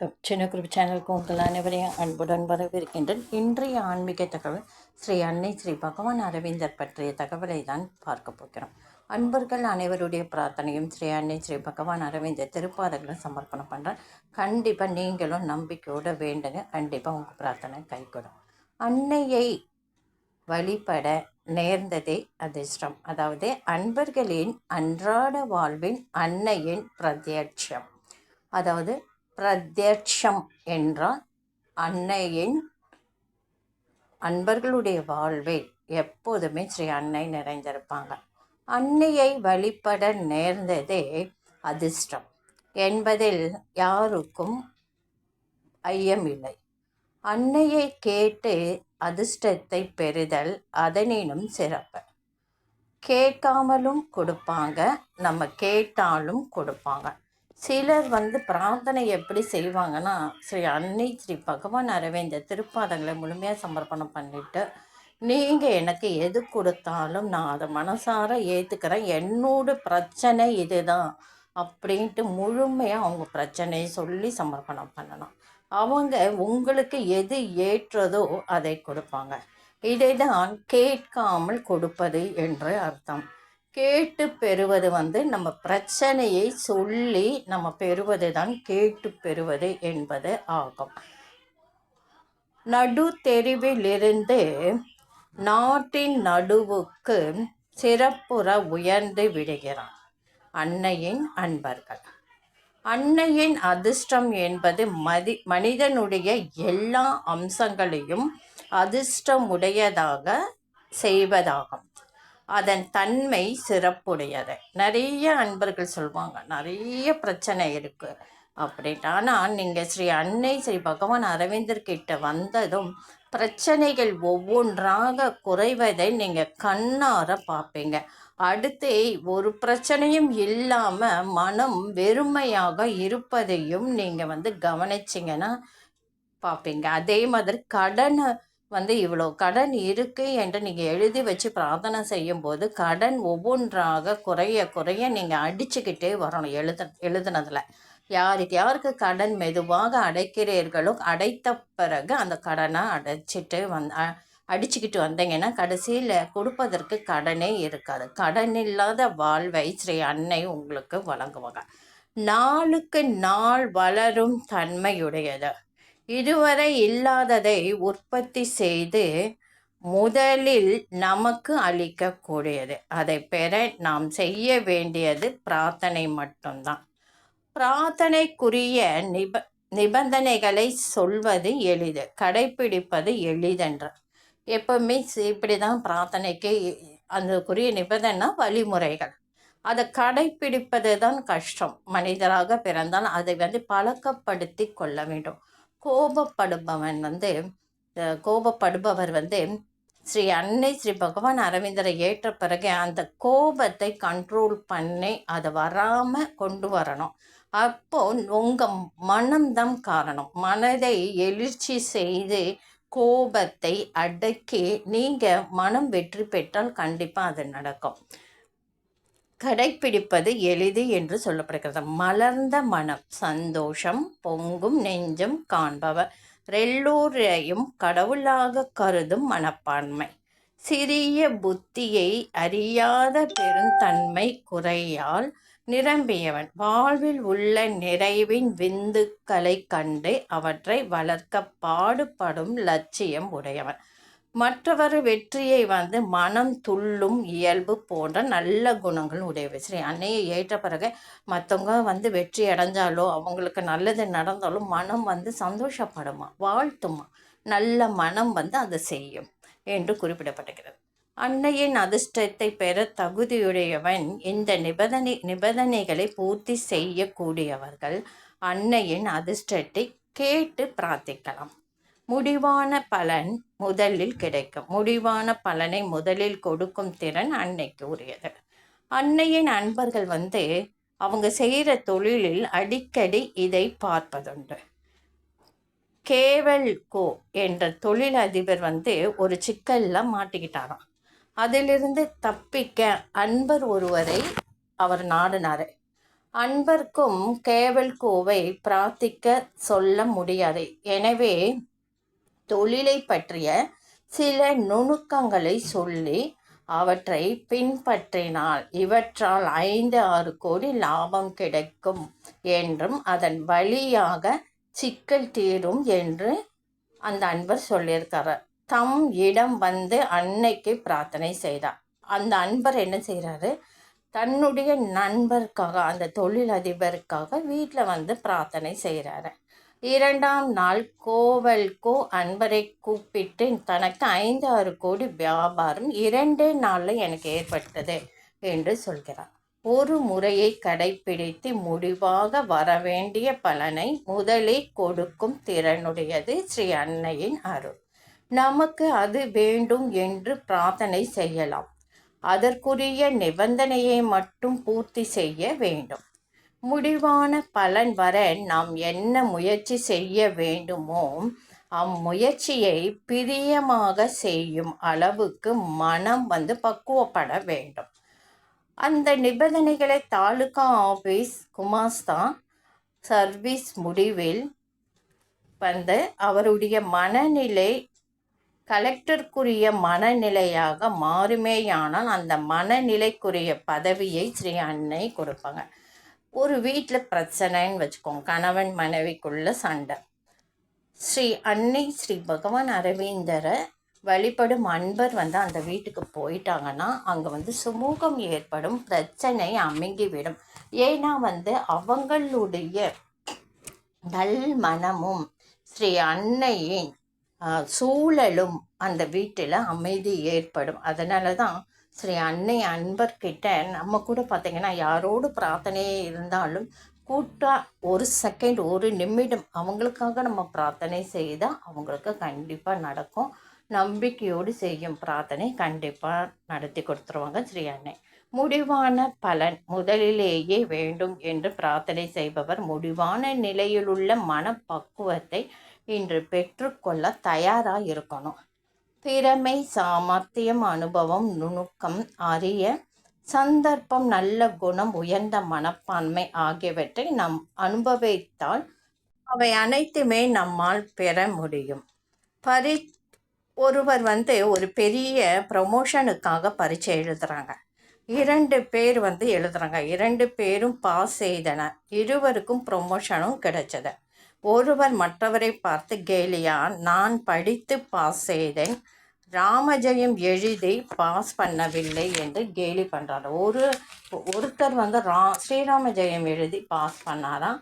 வணக்கம். சின்ன குரூப் சேனலுக்கு உங்கள் அனைவரையும் அன்புடன் வரவிருக்கின்றேன் இன்றைய ஆன்மீக தகவல் ஸ்ரீ அன்னை ஸ்ரீ பகவான் அரவிந்தர் பற்றிய தகவலை தான் பார்க்க போகிறோம். அன்பர்கள் அனைவருடைய பிரார்த்தனையும் ஸ்ரீ அன்னை ஸ்ரீ பகவான் அரவிந்தர் திருப்பாதங்களை சமர்ப்பணம் பண்ணுறேன் கண்டிப்பாக நீங்களும் நம்பிக்கையோடு வேண்டுங்க. கண்டிப்பாக உங்கள் பிரார்த்தனை கைகூடும். அன்னையை வழிபட நேர்ந்ததே அதிர்ஷ்டம். அதாவது அன்பர்களின் அன்றாட வாழ்வின் அன்னையின் பிரத்யட்சம். அதாவது பிரத்யட்சம் என்றால் அன்னையின் அன்பர்களுடைய வாழ்வில் எப்போதுமே ஸ்ரீ அன்னை நிறைந்திருப்பாங்க. அன்னையை வழிபட நேர்ந்ததே அதிர்ஷ்டம் என்பதில் யாருக்கும் ஐயமில்லை. அன்னையை கேட்டு அதிர்ஷ்டத்தை பெறுதல் அதனினும் சிறப்பு. கேட்காமலும் கொடுப்பாங்க நம்ம கேட்டாலும் கொடுப்பாங்க. சிலர் வந்து பிரார்த்தனை எப்படி செய்வாங்கன்னா ஸ்ரீ அன்னை ஸ்ரீ பகவான் அரவிந்த திருப்பாதங்களை முழுமையாக சமர்ப்பணம் பண்ணிவிட்டு நீங்கள் எனக்கு எது கொடுத்தாலும் நான் அதை மனசார ஏற்றுக்கிறேன் என்னோட பிரச்சனை இதுதான் அப்படின்ட்டு முழுமையாக அவங்க பிரச்சனையை சொல்லி சமர்ப்பணம் பண்ணணும். அவங்க உங்களுக்கு எது ஏற்றதோ அதை கொடுப்பாங்க. இதை தான் கேட்காமல் கொடுப்பது என்று அர்த்தம். கேட்டு பெறுவது வந்து நம்ம பிரச்சனையை சொல்லி நம்ம பெறுவது தான் கேட்டு பெறுவது என்பது ஆகும். நடு தெருவிலிருந்து நாட்டின் நடுவுக்கு சிறப்புற உயர்ந்து விடுகிறான் அன்னையின் அன்பர்கள். அன்னையின் அதிர்ஷ்டம் என்பது மதி மனிதனுடைய எல்லா அம்சங்களையும் அதிர்ஷ்டமுடையதாக செய்வதாகும். அதன் தன்மை சிறப்புடையது. நிறைய அன்பர்கள் சொல்லுவாங்க நிறைய பிரச்சனை இருக்குது அப்படின்ட்டு. ஆனால் நீங்கள் ஸ்ரீ அன்னை ஸ்ரீ பகவான் அரவிந்தர் கிட்ட வந்ததும் பிரச்சனைகள் ஒவ்வொன்றாக குறைவதை நீங்கள் கண்ணார பார்ப்பீங்க அடுத்து ஒரு பிரச்சனையும் இல்லாமல் மனம் வெறுமையாக இருப்பதையும் நீங்கள் வந்து கவனிச்சிங்கன்னா பார்ப்பீங்க அதே மாதிரி கடனை வந்து இவ்வளோ கடன் இருக்குது என்று நீங்கள் எழுதி வச்சு பிரார்த்தனை செய்யும்போது கடன் ஒவ்வொன்றாக குறைய குறைய நீங்கள் அடிச்சுக்கிட்டே வரணும் எழுத எழுதுனதில். யாருக்கு யாருக்கு கடன் மெதுவாக அடைக்கிறீர்களோ அடைத்த பிறகு அந்த கடனை அடைச்சிட்டு வந் அடிச்சுக்கிட்டு வந்தீங்கன்னா கடைசியில் கொடுப்பதற்கு கடனே இருக்காது. கடன் இல்லாத வாழ்வை ஸ்ரீ அன்னை உங்களுக்கு வழங்குவாங்க. நாளுக்கு நாள் வளரும் தன்மையுடையது. இதுவரை இல்லாததை உற்பத்தி செய்து முதலில் நமக்கு அளிக்கக்கூடியது. அதை பெற நாம் செய்ய வேண்டியது பிரார்த்தனை மட்டும்தான். பிரார்த்தனைக்குரிய நிப நிபந்தனைகளை சொல்வது எளிது கடைப்பிடிப்பது எளிதென்ற. எப்பவுமே இப்படி தான் பிரார்த்தனைக்கு அதுக்குரிய நிபந்தனை வழிமுறைகள். அதை கடைப்பிடிப்பது தான் கஷ்டம். மனிதராக பிறந்தால் அதை வந்து பழக்கப்படுத்தி கொள்ள வேண்டும். கோபப்படுபவன் வந்து கோபப்படுபவர் வந்து ஸ்ரீ அன்னை ஸ்ரீ பகவான் அரவிந்தரை ஏற்ற பிறகு அந்த கோபத்தை கண்ட்ரோல் பண்ணி அதை வராமல் கொண்டு வரணும். அப்போது உங்கள் மனம்தான் காரணம். மனதை எழுச்சி செய்து கோபத்தை அடக்கி நீங்கள் மனம் வெற்றி பெற்றால் கண்டிப்பாக அது நடக்கும். கடைப்பிடிப்பது எளிது என்று சொல்லப்படுகிறது. மலர்ந்த மனம் சந்தோஷம் பொங்கும் நெஞ்சம் காண்பவர் எல்லோரையும் கடவுளாக கருதும் மனப்பான்மை. சிறிய புத்தியை அறியாத பெருந்தன்மை குறையால் நிரம்பியவன். வாழ்வில் உள்ள நிறைவின் விந்துக்களை கண்டு அவற்றை வளர்க்க பாடுபடும் லட்சியம் உடையவன். மற்றவர் வெற்றியை வந்து மனம் துள்ளும் இயல்பு போன்ற நல்ல குணங்கள் உடையவை. சரி அன்னையை ஏற்ற பிறகு மற்றவங்க வந்து வெற்றி அடைஞ்சாலோ அவங்களுக்கு நல்லது நடந்தாலும் மனம் வந்து சந்தோஷப்படுமா வாழ்த்துமா? நல்ல மனம் வந்து அதை செய்யும் என்று குறிப்பிடப்படுகிறது அன்னையின் அதிர்ஷ்டத்தை பெற தகுதியுடையவன் இந்த நிபந்தனை நிபந்தனைகளை பூர்த்தி செய்யக்கூடியவர்கள் அன்னையின் அதிர்ஷ்டத்தை கேட்டு பிரார்த்திக்கலாம். முடிவான பலன் முதலில் கிடைக்கும். முடிவான பலனை முதலில் கொடுக்கும் திறன் அன்னைக்கு உரியது. அன்னையின் அன்பர்கள் வந்து அவங்க செய்கிற தொழிலில் அடிக்கடி இதை பார்ப்பதுண்டு. கேவல் கோ என்ற தொழிலதிபர் வந்து ஒரு சிக்கலில் மாட்டிக்கிட்டாராம். அதிலிருந்து தப்பிக்க அன்பர் ஒருவரை அவர் நாடினார். அன்பர்க்கும் கேவல் கோவை பிரார்த்திக்க சொல்ல முடியாது. எனவே தொழிலை பற்றிய சில நுணுக்கங்களை சொல்லி அவற்றை பின்பற்றினால் இவற்றால் ஐந்து ஆறு கோடி லாபம் கிடைக்கும் என்றும் அதன் வழியாக சிக்கல் தீரும் என்று அந்த அன்பர் சொல்லியிருக்கார். தம் இடம் வந்து அன்னைக்கு பிரார்த்தனை செய்தார். அந்த அன்பர் என்ன செய்கிறாரு தன்னுடைய நண்பருக்காக அந்த தொழிலதிபருக்காக வீட்டில் வந்து பிரார்த்தனை செய்கிறாரு இரண்டாம் நாள் கோவல்கோ அன்பரை கூப்பிட்டு தனக்கு ஐந்து ஆறு கோடி வியாபாரம் இரண்டே நாளில் எனக்கு ஏற்பட்டது என்று சொல்கிறார். ஒரு முறையை கடைபிடித்து முடிவாக வரவேண்டிய பலனை முதலே கொடுக்கும் திறனுடையது ஸ்ரீ அன்னையின் அருள். நமக்கு அது வேண்டும் என்று பிரார்த்தனை செய்யலாம். அதற்குரிய நிபந்தனையை மட்டும் பூர்த்தி செய்ய வேண்டும். முடிவான பலன் வர நாம் என்ன முயற்சி செய்ய வேண்டுமோ அம்முயற்சியை பிரியமாக செய்யும் அளவுக்கு மனம் வந்து பக்குவப்பட வேண்டும். அந்த நிபந்தனைகளை தாலுகா ஆஃபீஸ் குமாஸ்தா சர்வீஸ் முடிவில் வந்து அவருடைய மனநிலை கலெக்டருக்குரிய மனநிலையாக மாறுமேயானால் அந்த மனநிலைக்குரிய பதவியை ஸ்ரீ அன்னை கொடுப்பாங்க. ஒரு வீட்டில் பிரச்சனைன்னு வச்சுக்கோங்க. கணவன் மனைவிக்குள்ள சண்டை. ஸ்ரீ அன்னை ஸ்ரீ பகவான் அரவிந்தரை வழிபடும் அன்பர் வந்து அந்த வீட்டுக்கு போயிட்டாங்கன்னா அங்கே வந்து சுமூகம் ஏற்படும் பிரச்சனை அமைங்கிவிடும். ஏன்னா வந்து அவங்களுடைய நல் மனமும் ஸ்ரீ அன்னையின் சூழலும் அந்த வீட்டில் அமைதி ஏற்படும். அதனால தான் ஸ்ரீ அன்னை அன்பர்கிட்ட நம்ம கூட பார்த்திங்கன்னா யாரோடு பிரார்த்தனையே இருந்தாலும் கூட்டாக ஒரு செகண்ட் ஒரு நிமிடம் அவங்களுக்காக நம்ம பிரார்த்தனை செய்தால் அவங்களுக்கு கண்டிப்பாக நடக்கும். நம்பிக்கையோடு செய்யும் பிரார்த்தனை கண்டிப்பாக நடத்தி கொடுத்துருவாங்க ஸ்ரீ அன்னை. முடிவான பலன் முதலிலேயே வேண்டும் என்று பிரார்த்தனை செய்பவர் முடிவான நிலையிலுள்ள மனப்பக்குவத்தை இன்று பெற்றுக்கொள்ள தயாராக இருக்கணும். திறமை சாமர்த்தியம் அனுபவம் நுணுக்கம் அறிய சந்தர்ப்பம் நல்ல குணம் உயர்ந்த மனப்பான்மை ஆகியவற்றை நாம் அனுபவித்தால் அவை அனைத்துமே நம்மால் பெற முடியும். பரி ஒருவர் வந்து ஒரு பெரிய ப்ரொமோஷனுக்காக பரீட்சை எழுதுகிறாங்க இரண்டு பேர் வந்து எழுதுகிறாங்க இரண்டு பேரும் பாஸ் செய்தனர். இருவருக்கும் ப்ரொமோஷனும் கிடைச்சது. ஒருவர் மற்றவரை பார்த்து கேலியா நான் படித்து பாஸ் செய்தேன். ராமஜெயம் எழுதி பாஸ் பண்ணவில்லை என்று கேலி பண்ணுறாரு ஒரு ஒருத்தர் வந்து ரா ஸ்ரீராம ஜெயம் எழுதி பாஸ் பண்ணாராம்.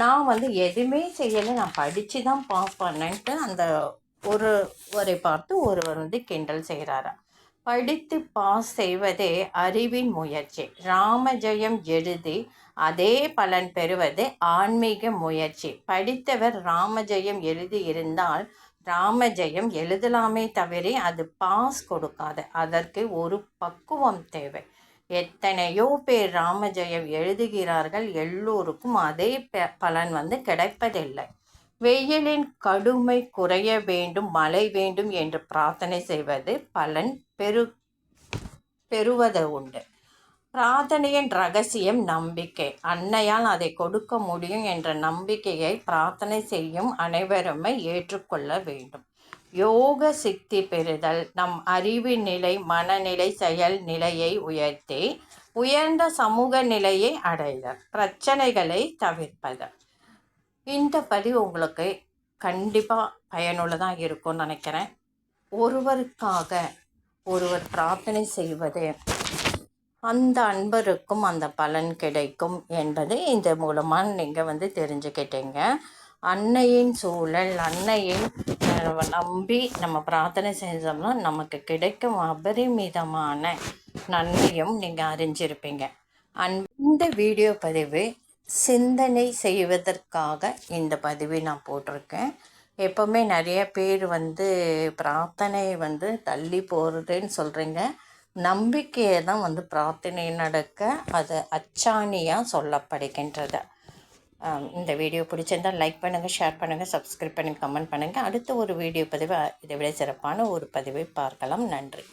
நான் வந்து எதுவுமே செய்யலை. நான் படித்து தான் பாஸ் பண்ணேன்ட்டு அந்த ஒருவரை பார்த்து ஒருவர் வந்து கிண்டல் செய்கிறாரா படித்து பாஸ் செய்வதே அறிவின் முயற்சி. ராமஜெயம் எழுதி அதே பலன் பெறுவது ஆன்மீக முயற்சி. படித்தவர் ராமஜெயம் எழுதி இருந்தால் ராமஜெயம் எழுதலாமே தவிர அது பாஸ் கொடுக்காது. அதற்கு ஒரு பக்குவம் தேவை. எத்தனையோ பேர் ராமஜெயம் எழுதுகிறார்கள். எல்லோருக்கும் அதே பலன் வந்து கிடைப்பதில்லை. வெயிலின் கடுமை குறைய வேண்டும் மழை வேண்டும் என்று பிரார்த்தனை செய்வது பலன் பெரு பெறுவது உண்டு. பிரார்த்தனையின் ரகசியம் நம்பிக்கை. அன்னையால் அதை கொடுக்க முடியும் என்ற நம்பிக்கையை பிரார்த்தனை செய்யும் அனைவருமே ஏற்றுக்கொள்ள வேண்டும். யோக சித்தி பெறுதல். நம் அறிவு நிலை மனநிலை செயல் நிலையை உயர்த்தி உயர்ந்த சமூக நிலையை அடைதல் பிரச்சனைகளை தவிர்ப்பதல் இந்த பதிவு உங்களுக்கு கண்டிப்பாக பயனுள்ளதாக இருக்கும்னு நினைக்கிறேன். ஒருவருக்காக ஒருவர் பிரார்த்தனை செய்வது அந்த அன்பருக்கும் அந்த பலன் கிடைக்கும் என்பதை இந்த மூலமாக நீங்கள் வந்து தெரிஞ்சுக்கிட்டீங்க. அன்னையின் சூழல் அன்னையின் நம்பி நம்ம பிரார்த்தனை செஞ்சோம்னா நமக்கு கிடைக்கும் அபரிமிதமான நன்மையும் நீங்கள் அறிஞ்சிருப்பீங்க. அன் இந்த வீடியோ பதிவு சிந்தனை செய்வதற்காக இந்த பதிவை நான் போட்டிருக்கேன். எப்போவுமே நிறைய பேர் வந்து பிரார்த்தனை வந்து தள்ளி போகிறதுன்னு சொல்கிறீங்க நம்பிக்கையை தான் வந்து பிரார்த்தனை நடக்க அது அச்சாணியாக சொல்லப்படுகின்றது. இந்த வீடியோ பிடிச்சிருந்தால் லைக் பண்ணுங்கள் ஷேர் பண்ணுங்கள் சப்ஸ்கிரைப் பண்ணுங்கள் கமெண்ட் பண்ணுங்கள் அடுத்த ஒரு வீடியோ பதிவை இதை விட சிறப்பான ஒரு பதிவை பார்க்கலாம். நன்றி.